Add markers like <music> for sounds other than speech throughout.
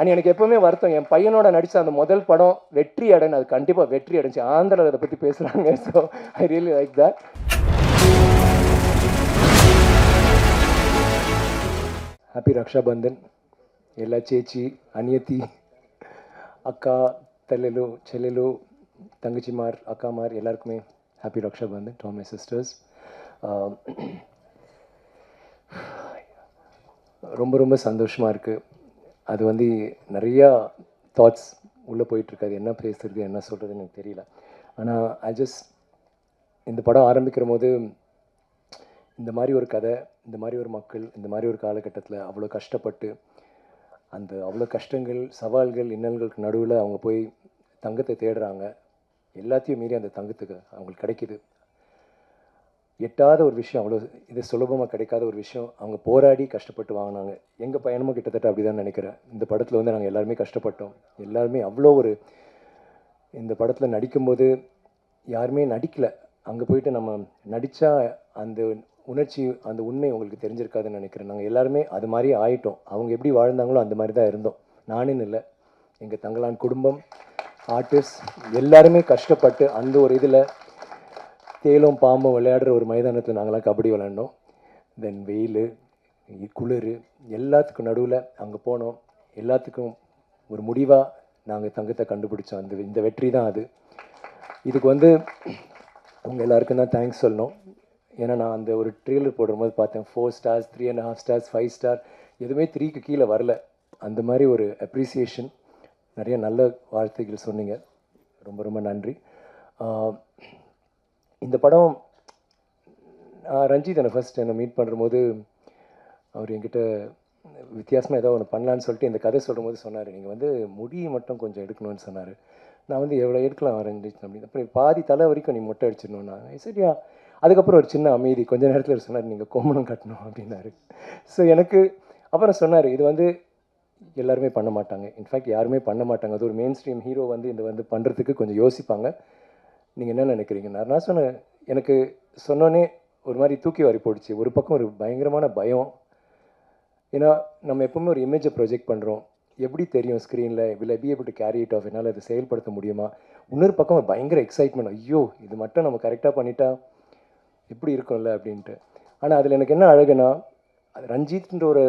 And எனக்கு எப்போவுமே வருத்தம் என் பையனோட நடித்த அந்த முதல் படம் வெற்றி அடைன்னு அது கண்டிப்பாக வெற்றி அடைஞ்சி ஆந்திராவில் அதை பற்றி பேசுகிறாங்க so I really like that happy Rakshabandhan எல்லா சேச்சி அனியத்தி அக்கா தல்லெலு செல்லெலு தங்கச்சிமார் அக்காமார் எல்லாருக்குமே happy Rakshabandhan to my sisters ரொம்ப ரொம்ப சந்தோஷமாக இருக்குது அது வந்து நிறையா தாட்ஸ் உள்ளே போயிட்டுருக்கு. அது என்ன பேசுறது என்ன சொல்கிறதுன்னு எனக்கு தெரியல. ஆனால் ஐ ஜஸ்ட் இந்த படம் ஆரம்பிக்கிற போது இந்த மாதிரி ஒரு கதை இந்த மாதிரி ஒரு மக்கள் இந்த மாதிரி ஒரு காலகட்டத்தில் அவ்வளோ கஷ்டப்பட்டு அந்த அவ்வளோ கஷ்டங்கள் சவால்கள் இன்னல்களுக்கு நடுவில் அவங்க போய் தங்கத்தை தேடுறாங்க. எல்லாத்தையும் மீறி அந்த தங்கத்துக்கு அவங்களுக்கு கிடைக்கிது. எட்டாத ஒரு விஷயம் அவ்வளோ இது சுலபமாக கிடைக்காத ஒரு விஷயம். அவங்க போராடி கஷ்டப்பட்டு வாங்கினாங்க. எங்கள் பயணமும் கிட்டத்தட்ட அப்படி தான் நினைக்கிறேன். இந்த படத்தில் வந்து நாங்கள் எல்லாருமே கஷ்டப்பட்டோம். எல்லாருமே அவ்வளோ ஒரு இந்த படத்தில் நடிக்கும்போது யாருமே நடிக்கலை. அங்கே போயிட்டு நம்ம நடித்தா அந்த உணர்ச்சி அந்த உண்மை உங்களுக்கு தெரிஞ்சிருக்காதுன்னு நினைக்கிறேன். நாங்கள் எல்லாருமே அது மாதிரி ஆயிட்டோம். அவங்க எப்படி வாழ்ந்தாங்களோ அந்த மாதிரி தான் இருந்தோம். நானும் இல்லை. எங்கள் தங்களான் குடும்பம் ஆர்டிஸ்ட் எல்லாருமே கஷ்டப்பட்டு அந்த ஒரு இதில் தேலும் பாம்பும் விளையாடுற ஒரு மைதானத்தில் நாங்களாம் கபடி விளையாண்டோம். தென் வெயில் குளிர் எல்லாத்துக்கும் நடுவில் அங்கே போனோம். எல்லாத்துக்கும் ஒரு முடிவாக நாங்கள் தங்கத்தை கண்டுபிடிச்சோம். அந்த இந்த வெற்றி தான் அது. இதுக்கு வந்து உங்கள் எல்லாருக்கும் தான் தேங்க்ஸ் சொல்லணும். ஏன்னா நான் அந்த ஒரு ட்ரெய்லர் போடும்போது பார்த்தேன். Four stars three and half stars five star எதுவுமே த்ரீக்கு கீழே வரல. அந்த மாதிரி ஒரு அப்ரிசியேஷன் நிறைய நல்ல வார்த்தைகள் சொன்னீங்க. ரொம்ப ரொம்ப நன்றி. இந்த படம் நான் ரஞ்சித் என்னை ஃபஸ்ட் என்னை மீட் பண்ணும்போது அவர் என்கிட்ட வித்தியாசமாக ஏதோ ஒன்று பண்ணலான்னு சொல்லிட்டு இந்த கதை சொல்லும்போது சொன்னார். நீங்கள் வந்து முடி மட்டும் கொஞ்சம் எடுக்கணும்னு சொன்னார். நான் வந்து எவ்வளோ எடுக்கலாம் ரஞ்சித் அப்படின்னு. அப்புறம் பாதி தலை வரைக்கும் நீ மொட்டை அடிச்சிடணும் சரியா. அதுக்கப்புறம் ஒரு சின்ன அமைதி. கொஞ்ச நேரத்தில் சொன்னார் நீங்கள் கோமணம் கட்டணும் அப்படின்னாரு. ஸோ எனக்கு அப்புறம் சொன்னார் இது வந்து எல்லாருமே பண்ண மாட்டாங்க. இன்ஃபேக்ட் யாருமே பண்ண மாட்டாங்க. அது ஒரு மெயின் ஸ்ட்ரீம் ஹீரோ வந்து இந்த வந்து பண்ணுறதுக்கு கொஞ்சம் யோசிப்பாங்க. நீங்கள் என்ன நினைக்கிறீங்க? நான் சொன்னேன் எனக்கு சொன்னோன்னே ஒரு மாதிரி தூக்கி வாரி போடுச்சு. ஒரு பக்கம் ஒரு பயங்கரமான பயம். ஏன்னா நம்ம எப்பவுமே ஒரு இமேஜை ப்ரொஜெக்ட் பண்ணுறோம் எப்படி தெரியும் ஸ்க்ரீனில் will I be able to carry it off என்னால் அதை செயல்படுத்த முடியுமா? இன்னொரு பக்கம் ஒரு பயங்கர எக்ஸைட்மெண்ட் ஐயோ இது மட்டும் நம்ம கரெக்டாக பண்ணிட்டா எப்படி இருக்கும்ல? அப்படின்ட்டு. ஆனால் அதில் எனக்கு என்ன அழகுனா அது ரஞ்சித்ன்ற ஒரு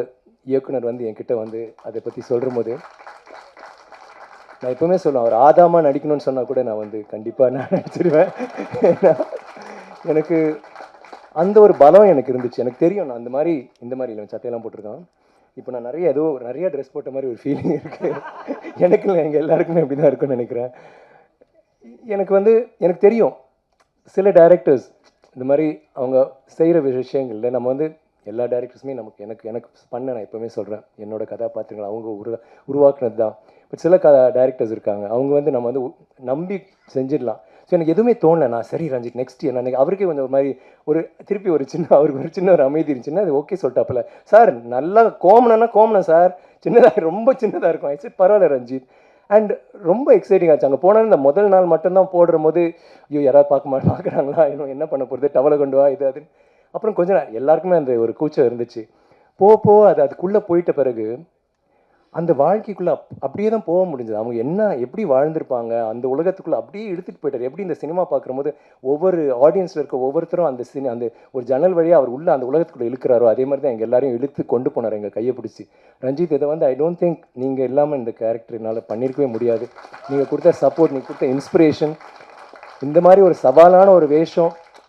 இயக்குனர் வந்து என்கிட்ட வந்து அதை பற்றி சொல்கிற போது நான் எப்பவுமே சொல்லுவேன் அவர் ஆதாமா நடிக்கணும்னு சொன்னால் கூட நான் வந்து கண்டிப்பாக நான் நடிச்சிருவேன். எனக்கு அந்த ஒரு பலம் எனக்கு இருந்துச்சு. எனக்கு தெரியும் நான் அந்த மாதிரி இந்த மாதிரி இல்லை சட்டையெல்லாம் போட்டிருக்கான். இப்போ நான் நிறைய ஏதோ நிறைய ட்ரெஸ் போட்ட மாதிரி ஒரு ஃபீலிங் இருக்குது எனக்கு இல்லை எங்கள் எல்லாருக்குமே அப்படி தான் இருக்கும்னு நினைக்கிறேன். எனக்கு வந்து எனக்கு தெரியும் சில டைரக்டர்ஸ் இந்த மாதிரி அவங்க செய்கிற விஷயங்களில் நம்ம வந்து எல்லா டேரக்டர்ஸுமே நமக்கு எனக்கு எனக்கு பண்ண நான் எப்போவுமே சொல்கிறேன் என்னோட கதாபாத்திரங்கள் அவங்க உரு உருவாக்குனது தான் பட் சில கதா டேரக்டர்ஸ் இருக்காங்க. அவங்க வந்து நம்ம வந்து நம்பி செஞ்சிடலாம். ஸோ எனக்கு எதுவுமே தோணலை. நான் சரி ரஞ்சித் நெக்ஸ்ட் என்ன அவருக்கே கொஞ்சம் ஒரு மாதிரி ஒரு திருப்பி ஒரு சின்ன அவருக்கு ஒரு சின்ன ஒரு அமைதி இருந்துச்சுன்னா அது ஓகே சொல்லிட்டாப்புல. சார் நல்லா கோமணம்னா கோமணம் சார் சின்னதாக ரொம்ப சின்னதாக இருக்கும். ஆச்சு பரவாயில்ல ரஞ்சித். அண்ட் ரொம்ப எக்ஸைட்டிங் ஆச்சு. அங்கே போனால் இந்த முதல் நாள் மட்டும்தான் போடுற போது ஐயோ யாராவது பார்க்க பார்க்குறாங்களா? இன்னும் என்ன பண்ண போகிறது டவலை கொண்டு வா இது அது அப்புறம் கொஞ்ச நாள் எல்லாருக்குமே அந்த ஒரு கூச்சம் இருந்துச்சு. போக போக அது அதுக்குள்ளே போயிட்ட பிறகு அந்த வாழ்க்கைக்குள்ளே அப்படியே தான் போக முடிஞ்சது. அவங்க என்ன எப்படி வாழ்ந்திருப்பாங்க அந்த உலகத்துக்குள்ளே அப்படியே இழுத்துட்டு போயிட்டார். எப்படி இந்த சினிமா பார்க்கும்போது ஒவ்வொரு ஆடியன்ஸில் இருக்க ஒவ்வொருத்தரும் அந்த சினி அந்த ஒரு ஜன்னல் வழியாக அவர் உள்ளே அந்த உலகத்துக்குள்ளே இழுக்கிறாரோ அதே மாதிரி தான் எங்கள் எல்லாரையும் இழுத்து கொண்டு போனார் எங்கள் கையை பிடிச்சி. ரஞ்சித் இதை வந்து ஐ டோன்ட் திங்க் நீங்கள் இல்லாமல் இந்த கேரக்டர் என்னால் பண்ணியிருக்கவே முடியாது. நீங்கள் கொடுத்த சப்போர்ட் நீங்கள் கொடுத்த இன்ஸ்பிரேஷன் இந்த மாதிரி ஒரு சவாலான ஒரு வேஷம்.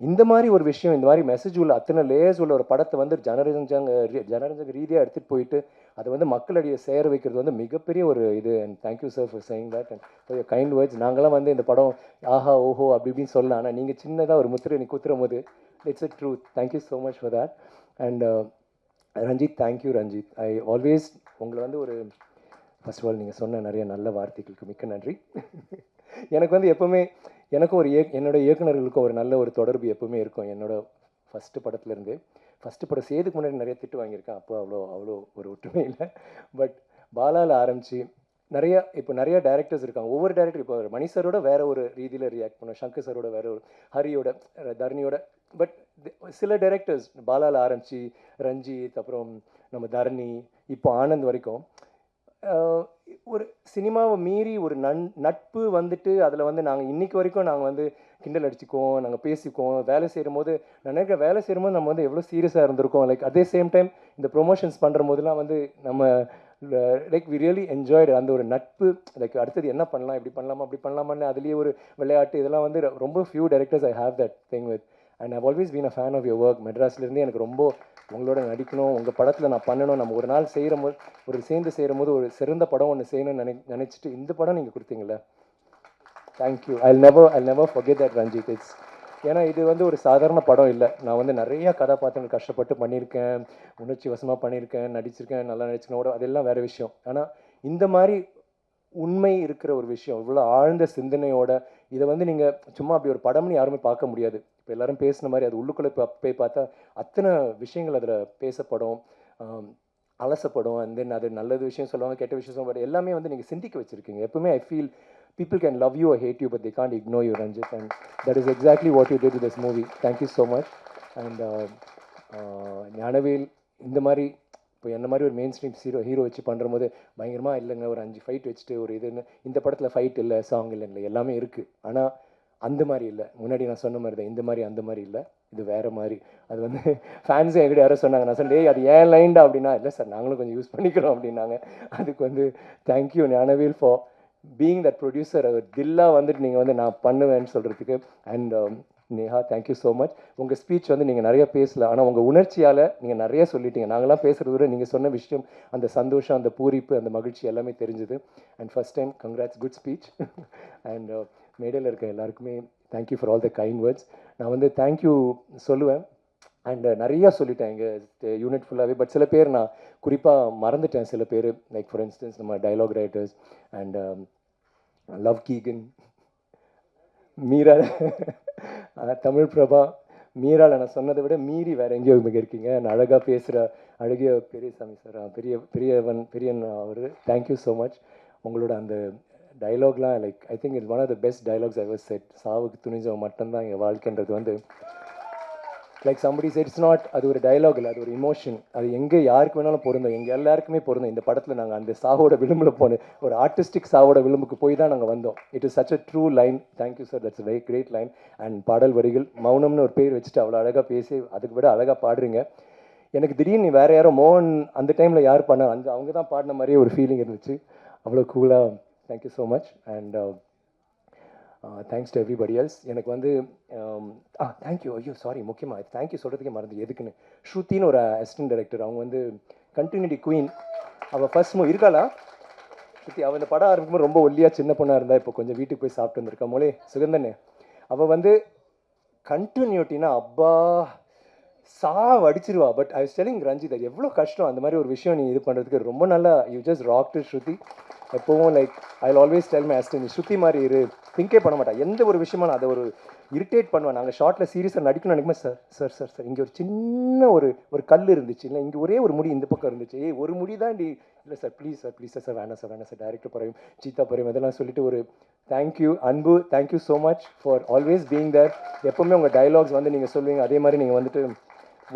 இந்த மாதிரி ஒரு விஷயம் இந்த மாதிரி மெசேஜ் உள்ள அத்தனை லேயர்ஸ் உள்ள ஒரு படத்தை வந்து ஜனரஞ்சங்க ஜனரஞ்சக ரீதியாக எடுத்துகிட்டு போயிட்டு அதை வந்து மக்களிடையே சேர வைக்கிறது வந்து மிகப்பெரிய ஒரு இது. And thank you sir for saying that and for kind words நாங்களாம் வந்து இந்த படம் ஆஹா ஓஹோ அப்படி இப்படின்னு சொல்லலாம். ஆனால் நீங்கள் சின்னதாக ஒரு முத்திரை நீ குத்துறும் போது it's a truth thank you so much for that and Ranjith thank you Ranjith I always உங்களை வந்து ஒரு ஃபர்ஸ்ட் ஆஃப் ஆல் நீங்கள் சொன்ன நிறைய நல்ல வார்த்தைகளுக்கு மிக்க நன்றி. <laughs> எனக்கு வந்து எப்போவுமே எனக்கும் ஒரு இயக் என்னோடய இயக்குனர்களுக்கும் ஒரு நல்ல ஒரு தொடர்பு எப்பவுமே இருக்கும். என்னோடய ஃபஸ்ட்டு படத்துலேருந்து. ஃபஸ்ட்டு படம் சேதுக்கு முன்னாடி நிறைய திட்டு வாங்கியிருக்கேன். அப்போ அவ்வளோ அவ்வளோ ஒரு ஒற்றுமை இல்லை. பட் பாலாவில் ஆரம்பித்து நிறைய இப்போ நிறைய டேரக்டர்ஸ் இருக்காங்க. ஒவ்வொரு டேரக்டர் இப்போ மணி சரோட வேற ஒரு ரீதியில் ரியாக்ட் பண்ணுவோம் சங்கர் சரோட வேற ஒரு ஹரியோட தரணியோட. பட் சில டேரக்டர்ஸ் பாலாவில் ஆரம்பித்து ரஞ்சித் அப்புறம் நம்ம தரணி இப்போ ஆனந்த் வரைக்கும் ஒரு சினிமாவை மீறி ஒரு நன் நட்பு வந்துட்டு அதில் வந்து நாங்கள் இன்னைக்கு வரைக்கும் நாங்கள் வந்து கிண்டல் அடிச்சுக்குவோம் நாங்கள் பேசிக்குவோம் வேலை செய்யும் போது நினைக்கிற வேலை செய்யும் போது நம்ம வந்து எவ்வளோ சீரியஸாக இருந்திருக்கோம். லைக் அதே சேம் டைம் இந்த ப்ரொமோஷன்ஸ் பண்ணுற போதெல்லாம் வந்து நம்ம லைக் வி ரியலி என்ஜாய்டு அந்த ஒரு நட்பு. லைக் அடுத்தது என்ன பண்ணலாம் இப்படி பண்ணலாமா அப்படி பண்ணலாமான்னு அதுலேயே ஒரு விளையாட்டு இதெல்லாம் வந்து ரொம்ப few directors I have that thing with and I've always been a fan of your work மெட்ராஸ்லேருந்து எனக்கு ரொம்ப உங்களோட நடிக்கணும் உங்கள் படத்தில் நான் பண்ணணும் நம்ம ஒரு நாள் செய்கிற போது ஒரு சேர்ந்து செய்கிற போது ஒரு சிறந்த படம் ஒன்று செய்யணும்னு நினை நினச்சிட்டு இந்த படம் நீங்கள் கொடுத்தீங்களே thank you I never I never forget that Ranjith it's ஏன்னா இது வந்து ஒரு சாதாரண படம் இல்லை. நான் வந்து நிறைய கதாபாத்திரங்கள் கஷ்டப்பட்டு பண்ணியிருக்கேன் உணர்ச்சி வசமாக பண்ணியிருக்கேன் நடிச்சிருக்கேன் நல்லா நடிச்சிருக்கேன் அதெல்லாம் வேறு விஷயம். ஆனால் இந்த மாதிரி உண்மை இருக்கிற ஒரு விஷயம் இவ்வளோ ஆழ்ந்த சிந்தனையோட இதை வந்து நீங்கள் சும்மா அப்படி ஒரு படம்னு யாருமே பார்க்க முடியாது. இப்போ எல்லாரும் பேசின மாதிரி அது உள்ளுக்குள்ளே போய் போய் பார்த்தா அத்தனை விஷயங்கள் அதில் பேசப்படும் அலசப்படும். அண்ட் தென் அது நல்லது விஷயம் சொல்லுவாங்க கெட்ட விஷயம் சொல்லுவாங்க எல்லாமே வந்து நீங்கள் சிந்திக்க வச்சுருக்கீங்க. எப்பவுமே I feel people can love you hate you but but can't ignore you Ranjith and that is exactly what you you this movie thank you so much and Gnanavel இந்த மாதிரி இப்போ என்ன மாதிரி ஒரு மெயின் ஸ்ட்ரீம் ஹீரோ ஹீரோ வச்சு பண்ணுற போது பயங்கரமாக இல்லைங்க. ஒரு அஞ்சு ஃபைட் வச்சுட்டு ஒரு இதுன்னு இந்த படத்தில் ஃபைட் இல்லை சாங் இல்லை இல்லை எல்லாமே இருக்குது ஆனால் அந்த மாதிரி இல்லை. முன்னாடி நான் சொன்ன மாதிரி தான். இந்த மாதிரி அந்த மாதிரி இல்லை. இது வேறு மாதிரி. அது வந்து ஃபேன்ஸே எங்கிட்ட யாரோ சொன்னாங்க. நான் சொன்னேன் அது ஏன் லைன்டா அப்படின்னா இல்லை சார் நாங்களும் கொஞ்சம் யூஸ் பண்ணிக்கிறோம் அப்படின்னாங்க. அதுக்கு வந்து thank you Gnanavel for being that producer அவர் தில்லாக வந்துட்டு நீங்கள் வந்து நான் பண்ணுவேன்னு சொல்கிறதுக்கு and Neha thank you so much உங்கள் ஸ்பீச் வந்து நீங்கள் நிறைய பேசல. ஆனால் உங்கள் உணர்ச்சியால் நீங்கள் நிறைய சொல்லிட்டீங்க. நாங்களாம் பேசுகிறது விட நீங்கள் சொன்ன விஷயம் அந்த சந்தோஷம் அந்த பூரிப்பு அந்த மகிழ்ச்சி எல்லாமே தெரிஞ்சுது. And first time congrats good speech and மேடையில் இருக்க எல்லாருக்குமே thank you for all the kind words நான் வந்து தேங்க்யூ சொல்லுவேன். அண்ட் நிறையா சொல்லிட்டேன். எங்கள் யூனிட் ஃபுல்லாகவே பட் சில பேர் நான் குறிப்பாக மறந்துட்டேன். சில பேர் லைக் ஃபார் இன்ஸ்டன்ஸ் நம்ம டைலாக் ரைட்டர்ஸ் அண்ட் லவ் கீகன் மீரா தமிழ் பிரபா மீரால் நான் சொன்னதை விட மீறி வேறு எங்கேயோ மிக இருக்கீங்க. நான் அழகாக பேசுகிற அழகிய பெரியசாமி சார் பெரிய பெரியவன் பெரியன் அவர். தேங்க்யூ ஸோ மச் உங்களோட அந்த டைலாக்லாம் like I think it's one of the best dialogues ever said சாவுக்கு துணிஞ்சவன் மட்டும்தான் எங்கள் வாழ்க்கைன்றது வந்து லைக் சம்படி இட்ஸ் நாட் அது ஒரு டயலாக் இல்லை அது ஒரு இமோஷன் அது எங்கே யாருக்கு வேணாலும் பொருந்தோம். எங்கள் எல்லாருக்குமே பொருந்தோம். இந்த படத்தில் நாங்கள் அந்த சாவோட விளிம்பில் போன ஒரு ஆர்டிஸ்டிக் சாவோட விளிம்புக்கு போய் தான் நாங்கள் வந்தோம். It is such a true line thank you sir that's very great line and பாடல் வரிகள் மௌனம்னு ஒரு பேர் வச்சுட்டு அவ்வளோ அழகாக பேசி அதுக்கு விட அழகாக பாடுறீங்க. எனக்கு திடீர்னு வேறு யாரோ மோகன் அந்த டைமில் யார் பண்ணா அந்த அவங்க தான் பாடின மாதிரியே ஒரு ஃபீலிங் இருந்துச்சு. அவ்வளோ கூலாக thank you so much and thanks to everybody else எனக்கு வந்து um, ah, ஆ தேங்க்யூ ஐயோ சாரி முக்கியமாக தேங்க்யூ சொல்கிறதுக்கே மறந்து எதுக்குன்னு. ஸ்ருத்தின்னு ஒரு அசிஸ்டன்ட் டைரக்டர் அவங்க வந்து கண்டினியூட்டி குயின் அவள் ஃபர்ஸ்ட் மூவ் இருக்காளா? ஸ்ருதி அவள் இந்த படம் ஆரம்பிக்கும்போது ரொம்ப ஒல்லியாக சின்ன பொண்ணாக இருந்தால் இப்போ கொஞ்சம் வீட்டுக்கு போய் சாப்பிட்டு வந்திருக்கா மோளே சுகந்தனே. அவள் வந்து கண்டினியூட்டினா அப்பா சா அடிச்சிருவா. பட் ஐ ஸ்டெலிங் ரஞ்சித் அது எவ்வளோ கஷ்டம். அந்த மாதிரி ஒரு விஷயம் நீ இது பண்ணுறதுக்கு ரொம்ப நல்லா you just rock to Shruthi. எப்போவும் like I always tell my assistant நீ மாதிரி இரு. திங்கே பண்ண மாட்டேன் எந்த ஒரு விஷயமா நான் அதை ஒரு இரிட்டேட் பண்ணுவேன். நாங்கள் ஷார்ட்டில் சீரியஸாக நடிக்கணும் நினைக்கும்போது சார் சார் சார் சார் இங்கே ஒரு சின்ன ஒரு ஒரு கல் இருந்துச்சு. இல்லை இங்கே ஒரே ஒரு முடி இந்த பக்கம் இருந்துச்சு. ஏய் ஒரு முடி தான் டி. இல்லை sir please sir please sir sir வேணாம் சார் வேணாம் சார் டேரக்டர் பறையும் சீதா பறையும் இதெல்லாம் சொல்லிட்டு ஒரு thank you Anbu thank you so much for always being there எப்போவுமே உங்கள் டைலாக்ஸ் வந்து நீங்கள் சொல்லுவீங்க. அதே மாதிரி நீங்கள் வந்துட்டு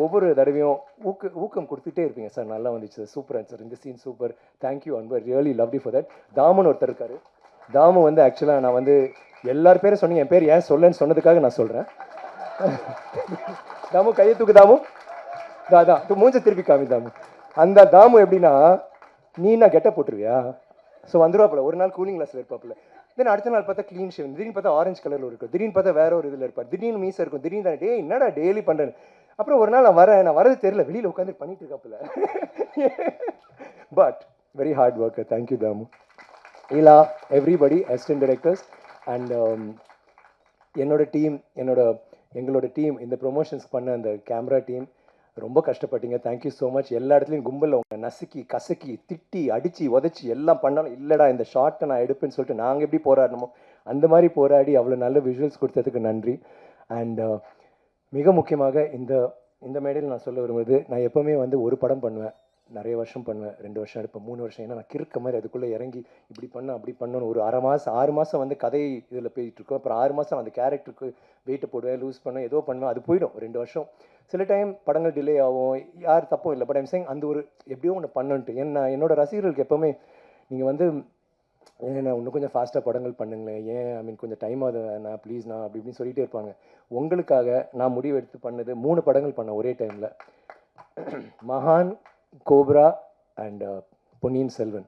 ஒவ்வொரு தடவையும் ஊக்க ஊக்கம் கொடுத்துட்டே இருப்பீங்க சார். நல்லா வந்துச்சு. சார் சூப்பர் சார் இந்த சீன் சூப்பர் தேங்க்யூ அன்பர் really love you for that Thaman ஒருத்தர் இருக்காரு. தாமு வந்து ஆக்சுவலாக நான் வந்து எல்லார் பேரும் சொன்னீங்க. என் பேர் ஏன் சொல்லன்னு சொன்னதுக்காக நான் சொல்கிறேன் <laughs> தாமு கையை தூக்கு தாமு. இதா, அதான் தூ மூஞ்ச திருப்பி காமி தாமு. அந்த தாமு எப்படின்னா நீ நான் கெட்ட போட்டுருவியா? ஸோ வந்துருவாப்புல. ஒரு நாள் கூலிங் கிளாஸில் இருப்பாப்பில்ல தென் அடுத்த நாள் பார்த்தா க்ளீன் ஷேவ் திடீர்னு பார்த்தா ஆரஞ்சு கலரில் இருக்கும். திடீர்னு பார்த்தா வேற ஒரு இதில் இருப்பார். திடீர்னு மீசை இருக்கும். திடீர்னு தான் டே என்னடா டெய்லி பண்ணுறேன் அப்புறம் ஒரு நாள் நான் வரேன். நான் வரது தெரியல. வெளியில் உட்காந்து பண்ணிட்டு இருக்காப்புல. But very hard worker thank you Thamu Ila everybody assistant directors and என்னோட டீம் என்னோட எங்களோட டீம் இந்த ப்ரொமோஷன்ஸ் பண்ண அந்த கேமரா டீம் ரொம்ப கஷ்டப்பட்டீங்க. தேங்க்யூ ஸோ மச் எல்லா இடத்துலையும் கும்பலில் உங்க நசுக்கி கசக்கி திட்டி அடித்து உதச்சி எல்லாம் பண்ணாலும் இல்லைடா இந்த ஷார்ட்டை நான் எடுப்பேன்னு சொல்லிட்டு நாங்கள் எப்படி போராடணுமோ அந்த மாதிரி போராடி அவ்வளோ நல்ல விஷுவல்ஸ் கொடுத்ததுக்கு நன்றி. அண்ட் மிக முக்கியமாக இந்த இந்த மேடையில் நான் சொல்ல விரும்புவது நான் எப்போவுமே வந்து ஒரு படம் பண்ணுவேன் நிறைய வருஷம் பண்ணுவேன் ரெண்டு வருஷம் எடுப்பேன் மூணு வருஷம் ஏன்னா நான் கிறுக்க மாதிரி அதுக்குள்ளே இறங்கி இப்படி பண்ண அப்படி பண்ணணும் ஒரு அரை மாதம் ஆறு மாதம் வந்து கதை இதில் போயிட்டுருக்கோம் அப்புறம் ஆறு மாதம் அந்த கேரக்டருக்கு வெயிட்டை போடுவேன் லூஸ் பண்ணுவேன் ஏதோ பண்ணுவேன் அது போயிடும் ரெண்டு வருஷம். சில டைம் படங்கள் டிலே ஆகும் யார் தப்பும் இல்லை பட் ஐம் சேங் அந்த ஒரு எப்படியோ ஒன்று பண்ணன்ட்டு. ஏன்னா என்னோட ரசிகர்களுக்கு எப்போவுமே நீங்கள் வந்து ஏன் நான் இன்னும் கொஞ்சம் ஃபாஸ்ட்டாக படங்கள் பண்ணுங்களேன்? ஏன் ஐ மீன் கொஞ்சம் டைம் ஆகுது நான் ப்ளீஸ் நான் அப்படி இப்படின்னு சொல்லிகிட்டே இருப்பாங்க. உங்களுக்காக நான் முடிவு எடுத்து பண்ணது மூணு படங்கள் பண்ணேன் ஒரே டைமில் மகான் Cobra and uh, Ponniyin Selvan.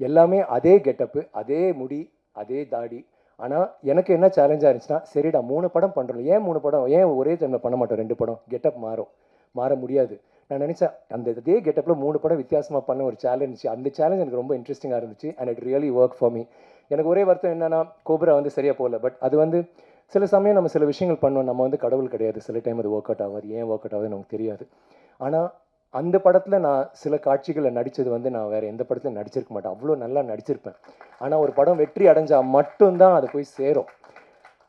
எல்லாமே அதே கெட்டப்பு அதே முடி அதே தாடி. ஆனால் எனக்கு என்ன சேலஞ்சாக இருந்துச்சுன்னா சரிடா மூணு படம் பண்ணுறோம் ஏன் மூணு படம்? ஏன் ஒரே டைமில் பண்ண மாட்டோம்? ரெண்டு படம் கெட்டப் மாறும். மாற முடியாது. நான் நினச்சேன் அந்த இதே கெட்டப்பில் மூணு படம் வித்தியாசமாக பண்ண ஒரு சேலஞ்ச் அந்த சேலஞ்ச் எனக்கு ரொம்ப இன்ட்ரெஸ்டிங்காக இருந்துச்சு and it really work for me எனக்கு ஒரே வருத்தம் என்னென்னா கோபுரா வந்து சரியாக போகல. பட் அது வந்து சில சமயம் நம்ம சில விஷயங்கள் பண்ணோம். நம்ம வந்து கடவுள் கிடையாது. சில டைம் அது ஒர்க் அவுட் ஆகாது ஏன் ஒர்க் அவுட் ஆகுதுன்னு நமக்கு தெரியாது. ஆனால் அந்த படத்தில் நான் சில காட்சிகளை நடித்தது வந்து நான் வேறு எந்த படத்துலையும் நடிச்சிருக்க மாட்டேன். அவ்வளோ நல்லா நடிச்சிருப்பேன். ஆனால் ஒரு படம் வெற்றி அடைஞ்சால் மட்டும்தான் அது போய் சேரும்.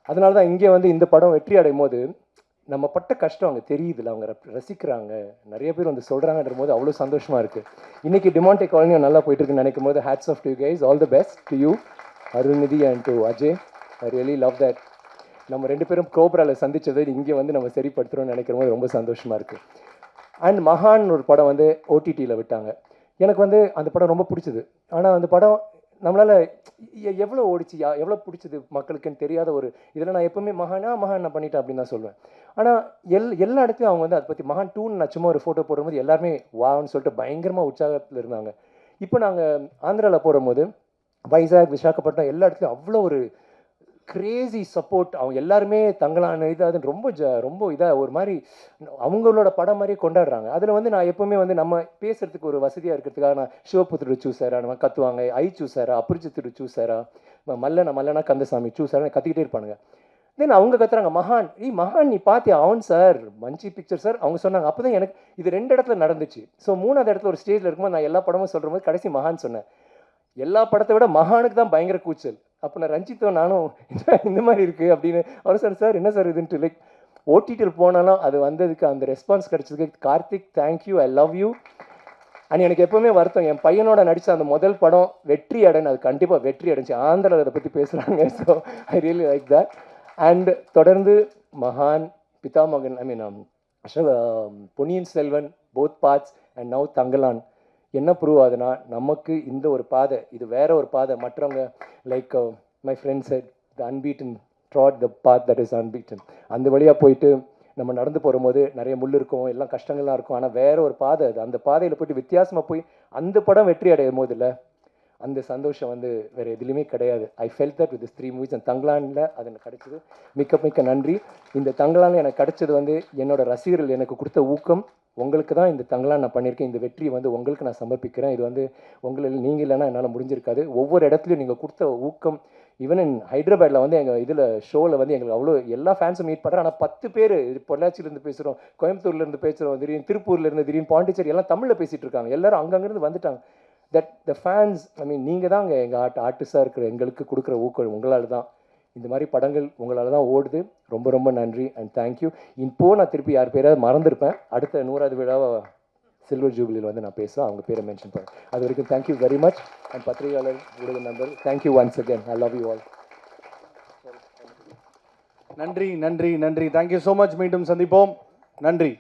அதனால தான் இங்கே வந்து இந்த படம் வெற்றி அடையும் போது நம்ம பட்ட கஷ்டம் அவங்க தெரியுதுல அவங்க ரப்- ரசிக்கிறாங்க. நிறைய பேர் வந்து சொல்கிறாங்கன்ற போது அவ்வளோ சந்தோஷமாக இருக்குது இன்றைக்கி டிமாண்டே காலனியும் நல்லா போயிட்டுருக்குன்னு நினைக்கும் போது hats off to guys all the best to you Arulnithi and to Ajay I really love that நம்ம ரெண்டு பேரும் கோப்ராவில் சந்தித்தது இங்கே வந்து நம்ம சரிப்படுத்துகிறோம்னு நினைக்கிற போது ரொம்ப சந்தோஷமாக இருக்குது அண்ட் மகான் ஒரு படம் வந்து ஓடிடியில் விட்டாங்க. எனக்கு வந்து அந்த படம் ரொம்ப பிடிச்சது. ஆனால் அந்த படம் நம்மளால் எவ்வளோ ஓடிச்சு யா- எவ்வளோ பிடிச்சது மக்களுக்குன்னு தெரியாத ஒரு இதில் நான் எப்போவுமே மகானா மகான் நான் பண்ணிட்டேன் அப்படின்னு தான் சொல்லுவேன் ஆனால் எல் எல்லா இடத்துலையும் அவங்க வந்து அதை பற்றி மகான் டூன்னு நான் சும்மா ஒரு ஃபோட்டோ போடும்போது எல்லாருமே வான்னு சொல்லிட்டு பயங்கரமாக உற்சாகத்தில் இருந்தாங்க. இப்போ நாங்கள் ஆந்திராவில் போகும்போது வைசாக் விசாகப்பட்டினம் எல்லா இடத்துலையும் அவ்வளோ ஒரு கிரேசி சப்போர்ட் அவங்க எல்லாருமே தங்களான இது அதுன்னு ரொம்ப ஜ ரொம்ப இதாக ஒரு மாதிரி அவங்களோட படம் மாதிரி கொண்டாடுறாங்க. அதில் வந்து நான் எப்போவுமே வந்து நம்ம பேசுகிறதுக்கு ஒரு வசதியாக இருக்கிறதுக்காக நான் சிவபுத்திரு சூசாரா நம்ம கத்துவாங்க. ஐ சூசாரா அப்ரிஜித்திரு சூசாரா ம- மல்லனா மல்லனா கந்தசாமி சூசாரா கத்திக்கிட்டே இருப்பானுங்க. தென் அவங்க கத்துறாங்க மகான் ஈ மகான் நீ பார்த்தியா அவன் சார் மஞ்சி பிக்சர் சார். அவங்க சொன்னாங்க அப்போ தான் எனக்கு இது ரெண்டு இடத்துல நடந்துச்சு. ஸோ மூணாவது இடத்துல ஒரு ஸ்டேஜில் இருக்கும்போது நான் எல்லா படமும் சொல்கிற போது கடைசி மகான் சொன்னேன். எல்லா படத்தை விட மகானுக்கு தான் பயங்கர கூச்சல். அப்போ நான் ரஞ்சித்தும் நானும் இந்த- மாதிரி இருக்குது அப்படின்னு அவர் சார் சார் என்ன சார் இதுன்ட்டு லைக் ஓடிடியில் போனாலும் அது வந்ததுக்கு அந்த ரெஸ்பான்ஸ் கிடைச்சதுக்கு Karthik thank you I love you and எனக்கு எப்போவுமே வருத்தம் என் பையனோட நடித்த அந்த முதல் படம் வெற்றி அடைன்னு அது கண்டிப்பாக வெற்றி அடைஞ்சு ஆந்திராவில் அதை பற்றி பேசுகிறாங்க so <laughs> I really like that and தொடர்ந்து மகான் Pithamagan I mean um, um, Ponniyin Selvan both parts and now Thangalaan. என்ன ப்ரூவ் ஆகுதுன்னா நமக்கு இந்த ஒரு பாதை இது வேற ஒரு பாதை மற்றவங்க like my friends the unbeaten trod the path that is unbeaten அந்த வழியாக போயிட்டு நம்ம நடந்து போகும்போது நிறைய முள் இருக்கும் எல்லாம் கஷ்டங்கள்லாம் இருக்கும். ஆனால் வேற ஒரு பாதை அது. அந்த பாதையில் போயிட்டு வித்தியாசமாக போய் அந்த படம் வெற்றி அடையும் போது இல்லை அந்த சந்தோஷம் வந்து வேறு எதுலேயுமே கிடையாது. I felt that with three movies அந்த தங்களானில் அது எனக்கு கிடைச்சது. மிக்க மிக்க நன்றி. இந்த தங்களானில் எனக்கு கிடைச்சது வந்து என்னோடய ரசிகர்கள் எனக்கு கொடுத்த ஊக்கம். உங்களுக்கு தான் இந்த தங்களான் நான் பண்ணியிருக்கேன். இந்த வெற்றியை வந்து உங்களுக்கு நான் சமர்ப்பிக்கிறேன். இது வந்து உங்களில் நீங்கள் இல்லைன்னா என்னால் முடிஞ்சிருக்காது. ஒவ்வொரு இடத்துலையும் நீங்கள் கொடுத்த ஊக்கம் ஈவன் இன் ஹைதராபாத்தில் வந்து எங்கள் இதில் ஷோவில் வந்து எங்களுக்கு அவ்வளோ எல்லா ஃபேன்ஸும் மீட் பண்ணுறேன் ஆனால் பத்து பேர் பொள்ளாச்சியிலேருந்து பேசுகிறோம் கோயம்புத்தூர்லேருந்து பேசுகிறோம் திடீர்னு திருப்பூர்லேருந்து திடீர்னு பாண்டிச்சேரி எல்லாம் தமிழில் பேசிகிட்டு இருக்காங்க. எல்லோரும் அங்கங்கேருந்து வந்துட்டாங்க. தட் த ஃபேன்ஸ் ஐ மீன் நீங்கள் தான் அங்கே எங்கள் ஆர்ட் ஆர்டிஸ்டாக இருக்கிற எங்களுக்கு கொடுக்குற ஊக்கம் உங்களால் தான். இந்த மாதிரி படங்கள் உங்களால் தான் ஓடுது. ரொம்ப ரொம்ப நன்றி அண்ட் தேங்க்யூ இப்போது நான் திருப்பி யார் பேராவது மறந்துருப்பேன். அடுத்த நூறாவது விழாவை சில்வர் ஜூபிலியில் வந்து நான் பேசுவேன். அவங்க பேரை மென்ஷன் பண்ணேன் அது வரைக்கும் தேங்க்யூ வெரி மச் அண்ட் பத்திரிகையாளர் ஊடக நண்பர் thank you once again I love you all நன்றி நன்றி நன்றி. தேங்க்யூ ஸோ மச் மீண்டும் சந்திப்போம். நன்றி.